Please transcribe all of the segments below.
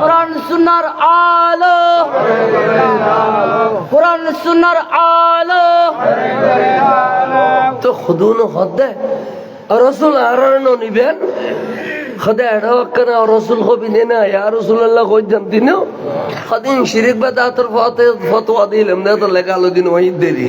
কোরআন সুন্নার আলো। কোরআন আলো। নিবেন? খদে এড়াও কেন রসুল হবি না ইয়া রসুল্লাহ কই জানতি না খদিন বা দাতর ফতে ফতোয়া দিলাম না তো লেখালো দিন ওই দেরি।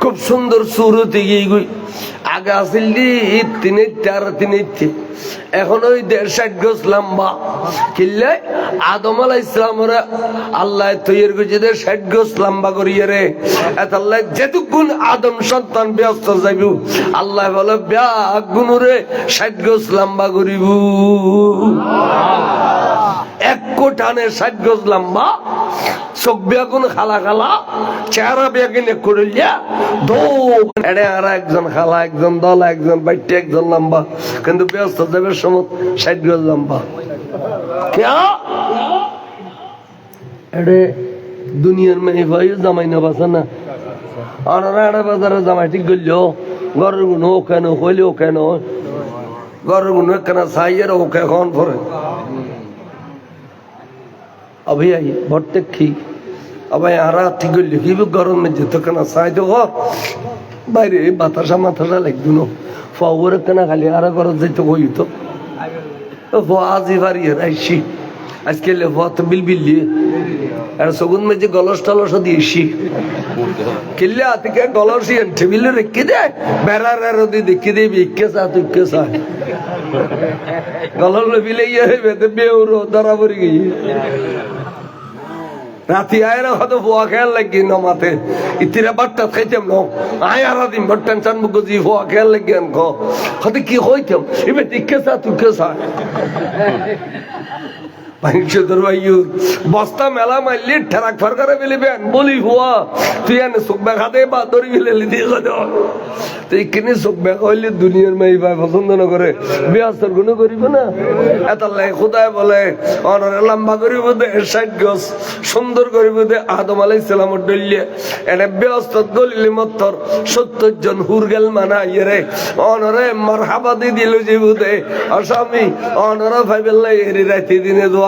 খুব সুন্দর সুরতে গিয়ে গই। আগে আসিল তিনে চার তিনে এখন ওই দেড় ষাট গজ লম্বা। কিনলে আদম আলাহ ইসলামের আল্লাহ তৈরি করছে যে ষাট গজ লম্বা করিয়ে রে। এত আল্লাহ যেটুকুন আদম সন্তান ব্যস্ত যাইব, আল্লাহ বলে ব্যাগুন রে, ষাট গজ লম্বা করিব। এক কোটানে ষাট গজ লম্বা। চোখ বেগুন খালা খালা চেহারা বেগুন করিলিয়া দৌ এড়ে আর একজন খালা একজন দল একজন বাইটে একজন লম্বা কিন্তু ব্যস্ত দেবের সময় ষাট গজ লম্বা क्या এড়ে দুনিয়ার মেয়ে ভাই জামাই না বাসা না আর রাড়া বাজারে জামাই ঠিক গেল ঘরের গুণ ও কেন হইলেও কেন ঘরের গুণ কেন সাইয়ের ওকে এখন পরে अभी आई भट्टे खी আবার আরা ঠিক লিখিব গরমে যেত কেনা চাই তো বাইরে বাতাসা মাথাটা লাগতো নো। ফাওয়ার কেনা খালি আরা গরম যেত হই তো। আজি ভারি আইসি। আজকে লেফত বিল বিল্লি আর সগুন মেজে গলস টলস দিয়েছি। কিল্লে আতিকে গলস টেবিলে রেখে দে। বেড়ার আর দি দেখি দে বিকে সা তুকে সা গলস বিলে ইয়ে বেদে বেউর ধরা পড়ে রাতি আয়রা হতো ফোয়া খেয়াল লাগি ন মাথে ইতিরা বাট্টা খাইতাম ন। আয়া দিন বট টেনশন মুগো জি ফোয়া খেয়াল লাগি আন খ হতে কি হইতাম? ইবে টিকে সা তুই কে বস্তা মেলা তুই এনে তুই কিনে না লম্বা করিব দে গছ সুন্দর করিব দে, আদম আলাই সালামর ডলিয়ে এনে ব্যস্ত গলিলি মত্তর, সত্তর জন হুরগেল মানা ইয়ে অনরে মারহাবা দি দিল জীব দে অস্বামী অনরা ভাইবেল্লাই এরি রাইতে দিনে দোয়া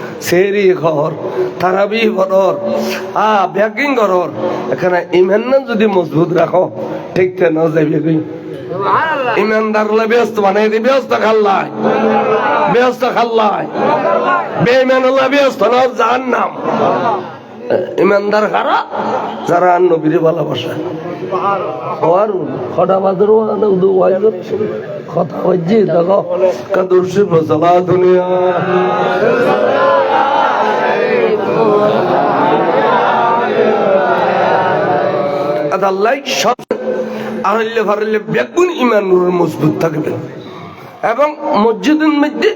সেরি ঘর তারাবি ঘরর আ ব্যাকিং ঘরর। এখানে ইমান যদি মজবুত রাখো ঠিক তেন যাইবে কই ইমানদার হলে ব্যস্ত বানাই দি ব্যস্ত খাল্লাই ব্যস্ত খাল্লাই বেইমান হলে ব্যস্ত না জান নাম ইমানদার খারা যারা আর নবীরে ভালোবাসে। আর খটা বাজারও কথা হচ্ছে দেখো। কাদুর শিব সালা দুনিয়া। মজবুত থাকবে এবং মসজিদের মধ্যে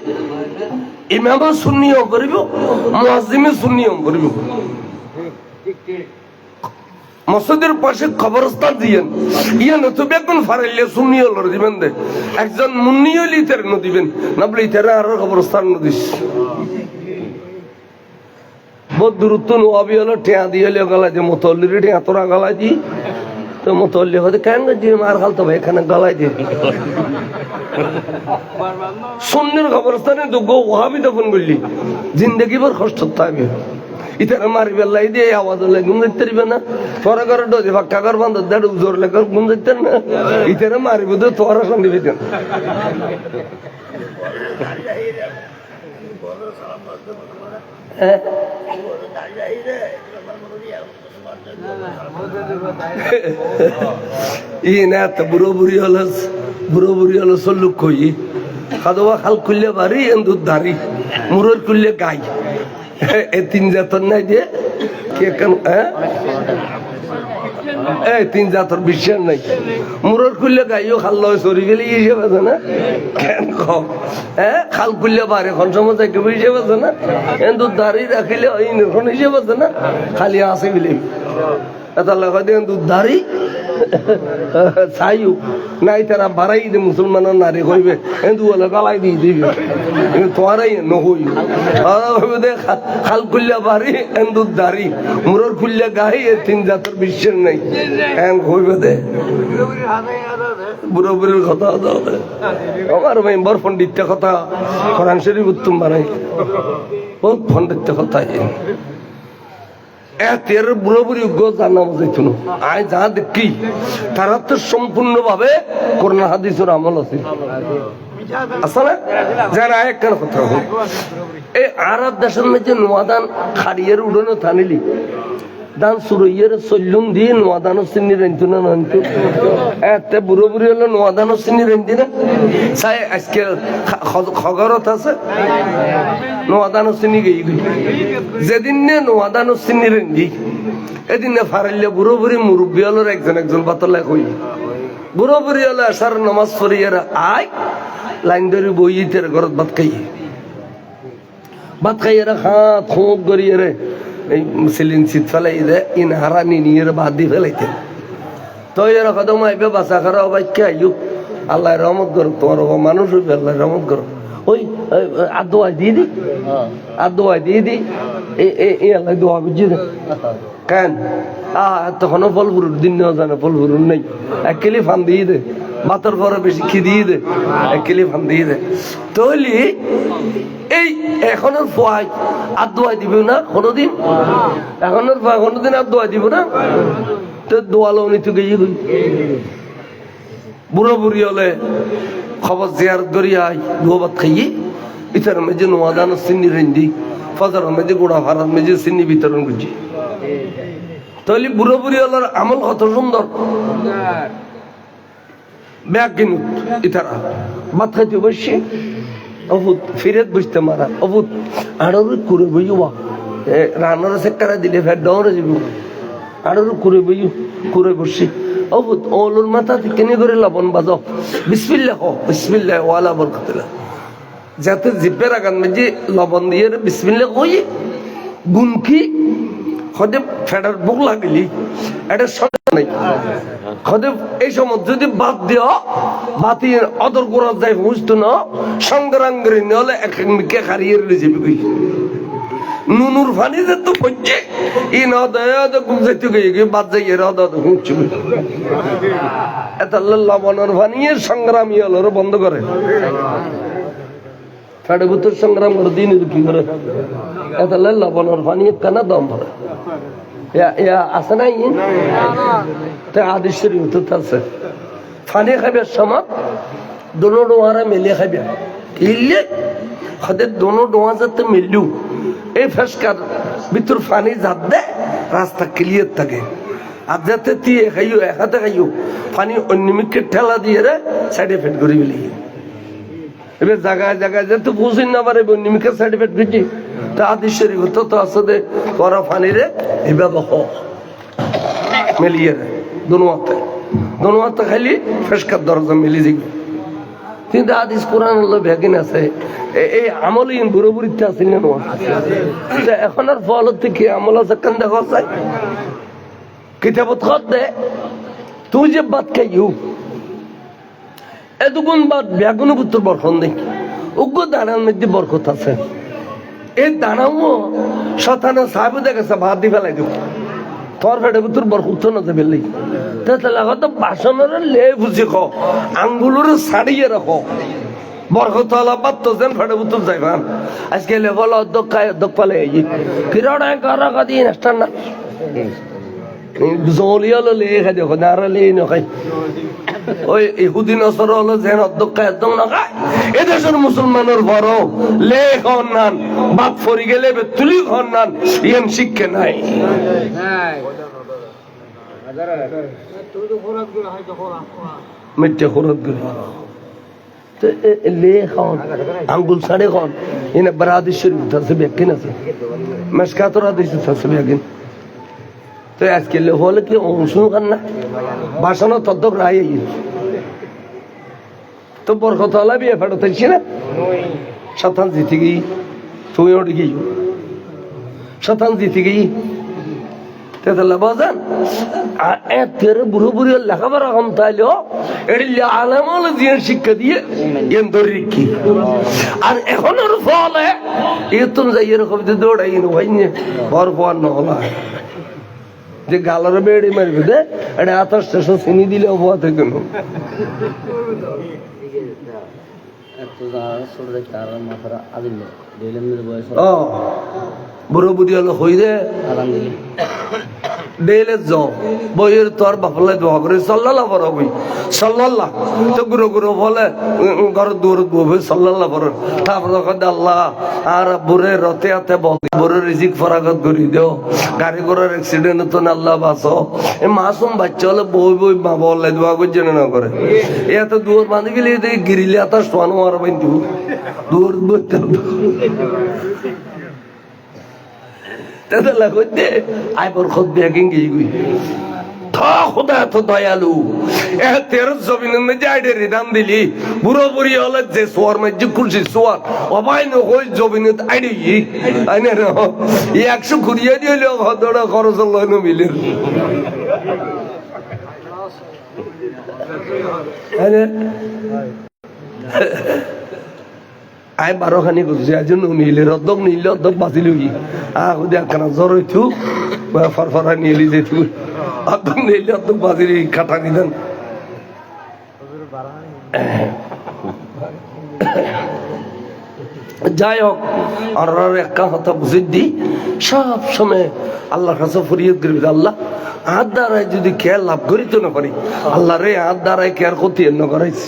করিব শূন্যও করিব। মসজিদের পাশে খবরস্থান দিয়েন। ইয়া নতু বেগুন ফারাইলে লড় দিবেন দে। একজন মুন্নিও লিতের ন দিবেন, না বলে আরও খবরস্থান ন দিস। বহুত দূরত্ব নোয়াবি হলো, ঠেয়া দিয়ে গলা যে মতল্লির ঠেয়া তোরা গলায় দি। তো মতল্লি হতে কেন দিয়ে মার খালতো ভাই, এখানে গলায় দিয়ে সুন্নির খবরস্থানে দুগ্গ ওহাবি দফন করলি। জিন্দগি ভর কষ্ট থাকবে ইতারা মারি বেলাই দিয়ে আওয়াজ হলে গুম দেখতে পারবে না। তোরা করে ডোজে ফাক্কা কর বন্ধ, দেড় জোর লেগে গুম দেখতে না। ইতারা মারিব তো তোরা সঙ্গে পেতেন ই না, তো বুড়ো বুড়ি হল বুড়ো বুড়ি হলো চল্লুক কই? খাদবা খাল খুললে বাড়ি, এন্দুর দাড়ি, মুরর খুললে গাই। এ তিন জাতন নাই দিয়ে কে কেন হ্যাঁ? এই তিন জাতর বিশ্বাস নাই। মুরর খুললে গাইও খাল লয় চরি গেলে হিসেবে আছে না? কেন কম হ্যাঁ খাল খুললে বাড়ি এখন সময় থেকে হিসেবে আছে না? এন্দুর দাড়ি রাখিলে ওই এখন হিসেবে আছে না? খালি আছে বলি এটা লাগাই দিয়ে দুধ দাড়ি চাইও নাই তারা বাড়াই দে মুসলমানের নারী কইবে হিন্দু বলে গালাই দিয়ে দিবে কিন্তু তোমারাই নহই দে খাল খুললে বাড়ি হিন্দুর দাড়ি মুরর খুললে এ তিন জাতের বিশ্বের নাই এন কইবে দে বুড়ো বুড়ির কথা। আমার ভাই বর পণ্ডিতটা কথা কোরআন শরীফ উত্তম বানাই বহুত পণ্ডিতটা কথা এতের বুড়োবুড়ি গোজা নামাজ হইত না আয় যা দেখি, তারা তো সম্পূর্ণ ভাবে করোনা হাদিসের আমল আছে। না? যারা এক কেন কথা এই আরব দেশের মধ্যে নোয়াদান খাড়িয়ের উড়নো থানিলি। দান সুরইয়ের চল্লুম দিয়ে নোয়াদানো চিনি রেঞ্চু না নন্তু। এতে বুড়ো বুড়ি হলো নোয়াদানো চিনি রেঞ্চি না। চাই, আজকে খ- খবরত আছে। নোয়াদানো চিনি গেই গই। যেদিন নে নোয়াদানো চিনি রেঞ্জি এদিন ফারাইলে বুড়ো বুড়ি মুরব্বী হলোর একজন একজন বাতলা কই। বুড়ো বুড়ি হলো আসার নমাজ পড়িয়ে আয়, লাইন ধরে বইতে ঘরত ভাত খাই। ভাত খাই এরা হাত খোঁত করিয়ে রে এই সিলিন শীত ফেলাই দে ইন হারানি নিয়ে বাদ দিয়ে ফেলাইতেন তো এর কদম আইবে বাসা খারা বাক্য আইয়ু আল্লাহ রহমত করো তোমার বাবা মানুষ হইবে আল্লাহ রহমত করো ওই আর দোয়া দিয়ে দি। আর দোয়া দিয়ে দি। এ এ এ আল্লাহ দোয়া বুঝি দে। কেন? তখনও ফল ফুরুর দিন জানে ফল ফুরুর নেই। এক কেলি ফান দিয়ে দে মাতর পরে বেশি খি দিয়ে দে এক কেলি ফান দিয়ে দে। তৈলি, এই এখনের ফোয়াই, আর দোয়াই দিবে না কোনোদিন? এখনের ফোয়াই কোনোদিন আর দোয়াই দিব না? তো দোয়ালো উনি তো গিয়ে গই বুড়ো বুড়ি হলে খবর জিয়ার দরিয়ায় গোবাত খাইয়ে। ইতার মেজে নোয়াদান, সিন্নি রেঞ্জি ফজর মেজে গোড়া ভারত মেজে সিন্নি বিতরণ করছি। তাহলে বুড়ো বুড়ি হলার আমল কত সুন্দর। ব্যাগ কিনুত ইতারা ভাত খাইতে বসছে অভূত ফিরেত বসতে মারা অভূত। আড়র করে বইবা রান্নার সেক্কারা দিলে ফের ডরে যাব আড়র করে বই করে বসছি অভূত ওলুর মাথা থেকে নিয়ে করে লবণ বাজাও বিসমিল্লা হো বিসমিল্লা ওয়ালা বরকতুল্লাহ। যাতে জিপের আগান মেজে লবণ দিয়ে বিসমিল্লা কই গুণ ফেডার বুক লাগলি, এটা সন্দেহ নাই। হতে এই সময় যদি বাদ দিও বাতি অদর করা যায় বুঝতো না সংগ্রাঙ্গরি নলে এক এক হারিয়ে রয়ে যাবে নুনুর ফানি যে তো পঞ্চে ই ন বাদ যাই এর অদ হুঁচু এত লবণের ফানি সংগ্রামী হলো বন্ধ করে। ফেডে ভিতর সংগ্রাম করে দিন কি করে এত লবণের ফানি কেন দম ভরে আছে না ইন তে আদেশ শরীফ আছে। ফানি খাবে সময় দোনো ডোয়ারা মিলে খাবে ইল্লে হদের দোনো ডোয়া যাতে মিললু এই ফেসকার ভিতর ফানি জাত দে, রাস্তা ক্লিয়ার থাকে। আর যাতে তিয়ে খাইও একাতে খাইও ফানি অন্যমিককে ঠেলা দিয়ে রে সাইডে ফেট করে ফেলি এবার জায়গায় জায়গায় যেতে বুঝিন না পারে অন্যমিকের সার্টিফিকেট দিচ্ছি? তা আদি শরীফ, তো তো আসলে করা ফানি রে এভাবে হ। মিলিয়ে রে দোনো হাতে। খালি ফেসকার দরজা মিলি যাবে কিন্তু আদিস কোরআন হলো ভ্যাগিন আছে। এই আমল ইন বুড়ো বুড়িতে আসেন না। তা এখন আর ফল থেকে আমল আছে কেন দেখা যায় কিতাবত খত দে, তুই যে বাদ খাইও এতগুণ বাদ ব্যাগুন পুত্র বরখন দেখি। উগ্র দানার মধ্যে বরকত আছে। এই দানাও শতানা সাহেব দেখেছে ভাত দি ফেলাই দিব। তোর ফেটে ভিতর বরকত না লাই। তাতে লাগত বাসনের লে বুঝি খ আঙ্গুলের ছাড়িয়ে রাখো। বরকত হলা বাদ তো যেন ফেটে ভিতর যাইবান আজকে লেভেল অধ্যক্ষ অধ্যক্ষ পালে কিরড় কর কদিন স্টান না? জলিয়ালো লে খাই দেখো নারা লে নখাই ওই ইহুদি নসর হলো অধ্যক্ষ একদম এদেশের মুসলমানের বড় বাপ ফরি গেলে তুলি ইয়ান শিক্ষে নাই। মিথ্যে আঙ্গুল সাড়ে খাওয়ান এনে বরাদি শরীফ থাকছে ব্যাকিন আছে মেসকাতর আদিস তো আজকে হলে কি খান না? বাসনা তদ্দক রায় তো বরকতলা বিয়ে ফেরত হয়েছি না? শতান জিতে গিয়ে তুই ওটি গিয়ে শতান জিতে গিয়ে তেতাল্লা বাজান আর এর বুড়ো বুড়ি লেখাপড়া কম তাইলেও এটি আলামল দিয়ে শিক্ষা দিয়ে এন ধরি আর এখন ওর ফলে, এ তুমি যাই এরকম দৌড়াই বর পর নহলা যে গালার বেড়ি মারবে দে? এটা এত স্টেশন চিনি দিলে অবহাত কেন? ও বুড়ো বুড়ি হলো হই দে। ডেলে যাও। বইয়ের তোর বাপলে দোয়া করে সাল্লাল্লাহ বড় বই সাল্লাল্লাহ। তো গুরু গুরু বলে ঘর দূর বই সাল্লাল্লাহ বড় তারপর যখন আল্লাহ, আর বুড়ে রতে আতে বলে, বুড়ে রিজিক ফরাগত করি দেও। গাড়ি ঘোড়ার অ্যাক্সিডেন্ট তো আল্লাহ বাঁচো। এ মাসুম বাচ্চা হলে বই বই মা বলে দোয়া করছে না করে। এত দূর বাঁধি গেলে গিরিলে এত সোয়ানো মারা বাইন্দু দূর। তেদালা কইতে আই বর খোদ বেগিং গই গই খোদা তো দয়ালু। এ তের জমিন মে যাইডে রিদাম দিলি। বুড়ো বুড়ি হলে যে সোয়ার মে যে কুলসি সোয়ার অবাই ন কই জমিন আইডি আইনে ন একশো ঘুরিয়ে দিলে হদড়া খরচ লয় ন মিলে। আরে আই বারো খানি করছি আজ নিলে রদ্দক নিলে অর্ধক বাঁচিল কি আহ জ্বর হইতু ফরফরা নিলে অর্ধক বাঁচিল নিলেন যাই হোক আর একটা কথা বুঝে দি সব সময় আল্লাহর কাছে ফরিয়াদ করবি আল্লাহ, হাত দ্বারায় যদি খেয়াল লাভ করিতে না পারি আল্লাহ রে হাত দ্বারায় খেয়াল ক্ষতি এন্ন করাইছে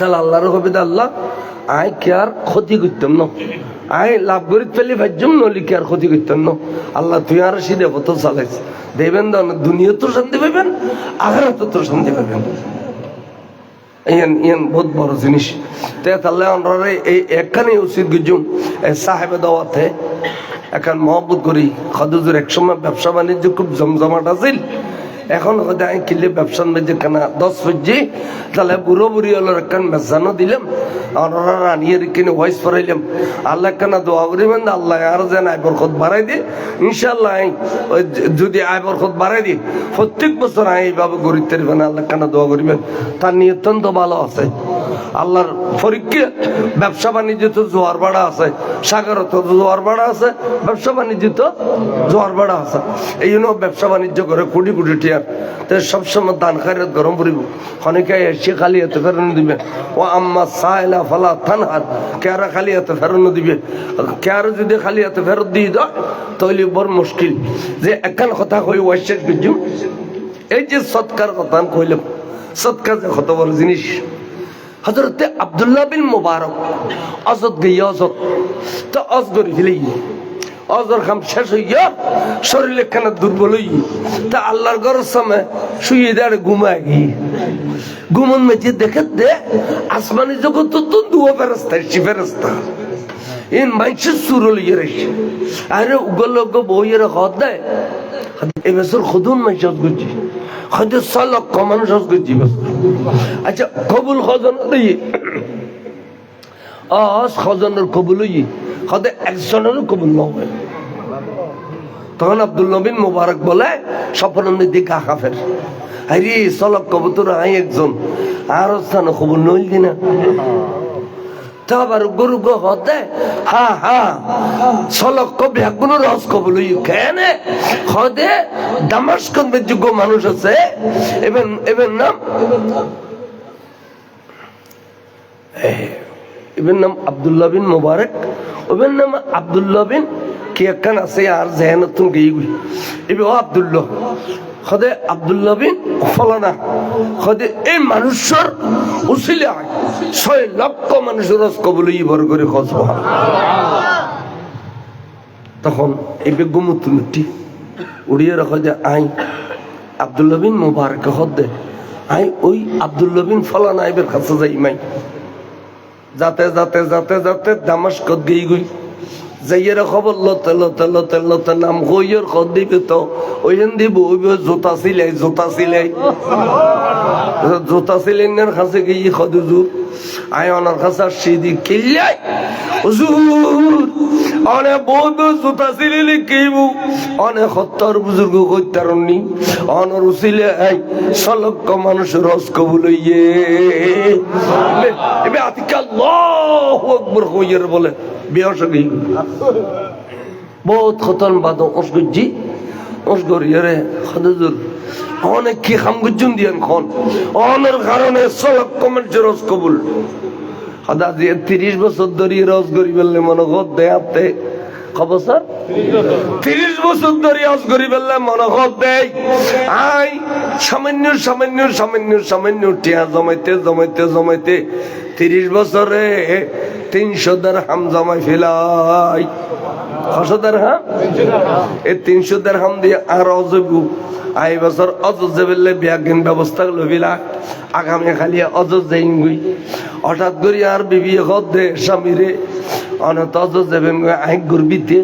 তাহলে আল্লাহর কবিতা আল্লাহ আয় কে আর ক্ষতি করতাম না। আয় লাভ করি পেলে ভাজ্যম, নলি কে আর ক্ষতি করতাম না। আল্লাহ তুই আর সিদে পথ চালাইছ দেবেন দান দুনিয়া তো শান্তি পাবেন, আখেরাতে তো শান্তি পাবেন। ইয়ান ইয়ান বহুত বড় জিনিস। তে তাহলে আমরা এই একখানে উচিত গুজুম সাহেবে দাওয়াতে এখন মহব্বত করি। খদুজুর একসময় ব্যবসা বাণিজ্য খুব জমজমাট আছিল। এখন আমি কিনলে ব্যবসার মধ্যে কেনা দশ সজ্জি তাহলে বুড়ো বুড়ি হলো একখান মেজানো দিলাম, আর রানিয়ে কিনে ভয়েস ফরাইলাম আল্লাহ কেনা দোয়া করিবেন, আল্লাহ আর যেন আয় বরকত বাড়াই দিয়ে ইনশাল্লাহ যদি আয় বরকত বাড়াই দিই প্রত্যেক বছর আই এইভাবে গরিব তারিবেন আল্লাহ কেনা দোয়া করিবেন। তার নিয়ে অত্যন্ত ভালো আছে। আল্লাহর পরীক্ষা ব্যবসা বাণিজ্য তো জোয়ার বাড়া আছে, সাগরত তো জোয়ার বাড়া আছে, ব্যবসা বাণিজ্য তো জোয়ার বাড়া আছে। এই জন্য ব্যবসা বাণিজ্য করে কোটি কোটি টিয়ার তো সবসময় দান খারিয়াত গরম পড়িব। অনেকে এসে খালি এত ফেরানো দিবে ও আম্মা সাইলা ফালা থানহার কেয়ারা খালি এত ফেরানো দিবে? কেয়ারা যদি খালি এত ফেরত দিয়ে দাও তাহলে বড় মুশকিল। যে একখান কথা কই ওয়াইশের কিছু এই যে সৎকার কথা আমি কইলাম, সৎকার যে কত বড় জিনিস। হজরতে আবদুল্লাহ বিন মুবারক অজত গিয়ে অজত তো অজ করে ফেলে অজর খাম শেষ হইয়া শরীরে খানা দুর্বল হই? তা আল্লাহর ঘরের সময় শুয়ে দাঁড়ে ঘুমায় গিয়ে ঘুমন মেঝে দেখে দে, আসমানি জগৎ তো দুয়া ফেরস্তা এসি ফেরস্তা। ইন মাইসের সুর লিয়ে রেখে আরে উগল বইয়ের হদ দেয় এবছর খুদুন মাইসত গুজি হয়তো ছ লক্ষ মানুষ হজ করছি আচ্ছা কবুল খজন দিয়ে। অস খজনের কবুল হই হতে একজনেরও কবুল নয় তখন আব্দুল নবীন মুবারক বলে মধ্যে গা কাফের। আরে কবুতর আই একজন। আর স্থান কবুল নইল দিনা হা হা কোনো? যোগ্য মানুষ আছে। এবার এবার নাম? এবার নাম আবদুল্লাহ বিন মুবারক ওবের নাম আবদুল্লাহ বিন কি একখান আছে আর জেহেনতুন গেই গুই এবার ও আবদুল্লাহ সদে আবদুল্লাহ বিন ফলানা সদে এই মানুষের উচিলে ছয় লক্ষ মানুষের রস কবলে ইবর করে খসব তখন এই বেগমুতুলটি উড়িয়ে রাখো যে আই আবদুল্লাহ বিন মুবারক হদে আই ওই আবদুল্লাহ বিন ফলানা এবার কাছে যাই মাই। যাতে যাতে যাতে যাতে দামাস্কত গই গই। যাইয়ের খবর লতে লতে লতে লতে নাম কইয়ের খত দিবে তো। ওইখান দিব জোতা সিলাই জোতা সিলাই জোতা সিলাইনের কাছে গিয়ে খদ হুজুর। আয় অনার কাছে সিদি কিল্লাই। হুজুর অনে বউ জোতা সিলাইলে কেইব অনে সত্তর বুজুর্গ কইতারনি অনর উচিলে আই সলক্ষ মানুষের রস কবুলইয়ে এবে আতিকা আল্লাহু আকবার হইয়ের বলে। বিয়ার সঙ্গে বহুত খতন বাদ অসগজি অসগরিয়ারে খদজুর অনেক কি খাম গুজুন দিয়ান খন? অনের কারণে সলক্ষ মানুষের রস কবুল। সদা দিয়ে তিরিশ বছর ধরে রস করি বললে মনে হত দেয় সামান্য সামান্য সামান্য সামান্য জমাইতে জমাইতে জমাইতে তিরিশ বছরে তিনশো হাম জমাই ফেলাই। কশো হাম এই তিনশো হাম দিয়ে আর অযোগ্য। আই বছর অযোজ যাবেলে ব্যাগিন ব্যবস্থা লবিলা। আগামী খালি অযোজ যাইন গুই হঠাৎ করি আর বিবি হদ দে স্বামীরে। অনত অযোজ যাবেন গুই আই গুরবিতে।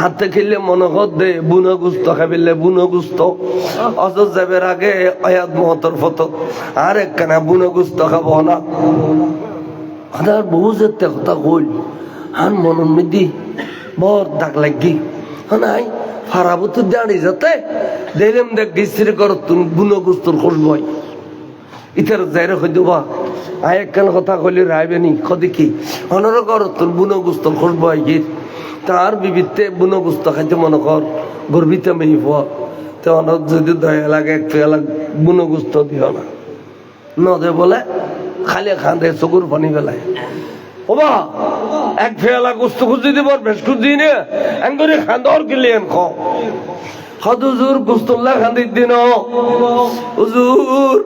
হাতে খেললে মনে হদ দে, বুনো গুস্ত খাবিলে বুনো গুস্ত। অযোজ আগে অয়াদ মহতর ফটো আর একখানা বুনো গুস্ত খাব না। হাজার বহু যেতে কথা কইল। হান মনন মিদি বর দাগ লাগি। হানাই ফারাবতো দাঁড়ি যাতে দেখলাম দেখ গিস্ত্রি কর তুমি বুনো গুস্তর খুশবই ইতার যাইরে হই দেবা আয় একখান কথা কইলে রাইবে নি কদি কি অনর কর তোর বুনো গুস্তর খুশবই গীত তার বিবিতে বুনো গুস্ত খাইতে মনে কর গর্বিত মেয়ে হওয়া তো অনর যদি দয়া লাগে একটু এলাক বুনো গুস্ত দিও না। নদে বলে খালি রে, চকুর পানি বেলায়। ওবা, এক ফেলা গোস্ত খুঁজি দিব বেশ খুঁজি নে। দর খান্দর গিলিয়েন খ। হদুজুর গুস্তুল্লাহ খান্দির দিন। হুজুর,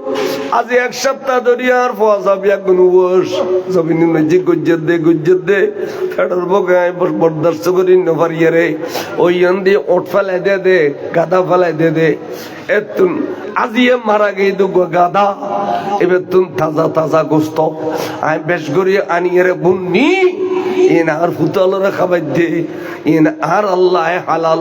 আজি এক সপ্তাহ ধরে আর ফোয়া যাবি এক গুণ বস। জমিন নজি গুজ্জত দে গুজ্জত দে। ফেডর বগায় বরদাস্ত করি নভারিয়ে রে। ওই আন্দি ওট ফেলাই দে দে, গাদা ফেলাই দে দে। এতুন আজিয়ে মারা গেই দুগো গাদা। এবার তুন তাজা তাজা গোস্ত। আমি বেশ করি আনিয়ে রে বুননি। ইন আর ফুতলরে খাবার দে। ইন আর আল্লাহ হালাল।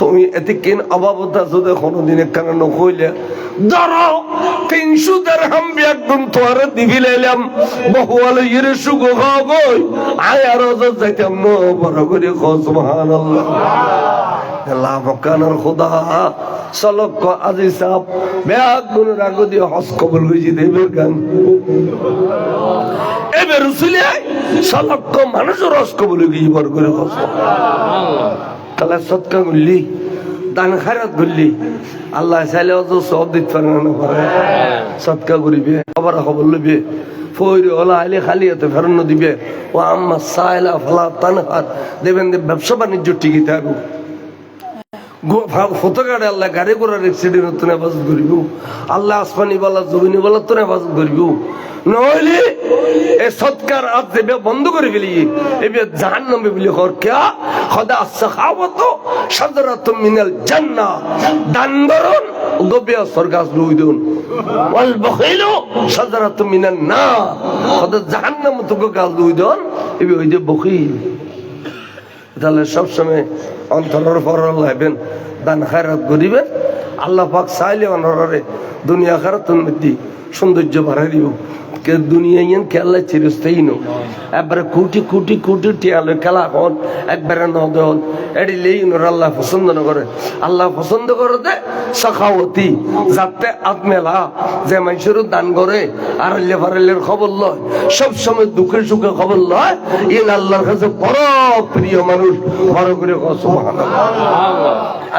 তুমি এতে কিন অভাবতা যদি কোনোদিন কেন নকইলে, ধরো, তিনশো দেড় একদম তোয়ার দিবি লাইলাম। বহুয়ালে ইরে সুগ গই। আয় আর যাইতাম ন বড় করে খোঁজ মহান আল্লাহ আজি হস মানুষের রস কবল গিয়ে বড় করে হস তাহলে সৎকা গুললি দান খারাত গুললি আল্লাহ চাইলে অত সব দিতে পারে না পারে। সৎকা করিবে, খবর খবর লইবে। ফইরে ওলা খালি এতে ফেরন দিবে। ও আম্মা সাইলা ফলা তানহার, দেবেন দে ব্যবসা বাণিজ্য ঠিকই থাকব গাড়ি আল্লাহ, গাড়ি করার এক্সিডেন্ট তো করিব। আল্লাহ আসমানি বালা জমিনি বালা তো হেফাজত করিব। নহলে এ সৎকার বন্ধ করে ফেলি এবে জাহান নামে বলি, হর কেয়া খদা সাখাওয়াত সাদরাত মিনাল জান্নাহ। দান ধরন গবে সরগাস লুইদুন ওয়াল বখিলু সাদরাত মিনান না খদা জাহান্নাম তো গাল লুইদুন এবে ওই যে বখিল। তাহলে সবসময় অন্তরের পর হেবেন, দান খায়রাত করিবেন আল্লাহ পাক চাইলে অনরে দুনিয়া খারাত উন্নতি, সৌন্দর্য বাড়াই দিব। দুনিয়া ইয়ান খেলা চিরস্থায়ী নো একবারে কোটি কোটি কোটি টিয়ালে খেলা হন, একবারে নদ পছন্দ না আল্লাহ পছন্দ করে দে সখাওতি যাতে আত্মেলা যে মানুষের দান করে, আর লেভারেলের খবর লয়। সব সময় দুঃখে সুখে খবর লয়। ইন আল্লাহর কাছে বড় প্রিয় মানুষ। বড় করে কসমান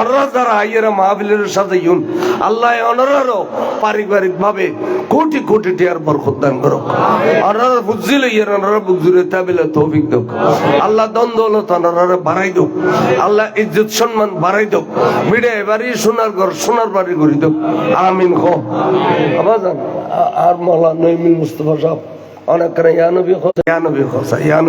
অনরা যারা আইয়েরা মাহবিলের সাথে ইউন। আল্লাহ অনরারও পারিবারিক ভাবে কোটি কোটি টাকার বরকত দান করো অনরা বুঝছিল ইয়ের অনরা বুঝলে তাবিলে, তৌফিক দোক। আল্লাহ দ্বন্দ্বলত অনরা বাড়াই দোক। আল্লাহ ইজ্জত সম্মান বাড়াই দোক। বিড়ে এবারই সোনার ঘর, সোনার বাড়ি করি দোক। আমিন খ আবাজান আর মৌলা নইমিন মুস্তফা সাহেব, অনেক করে ইয়ানবী খোসা ইয়ানবী খোসা ইয়ানবী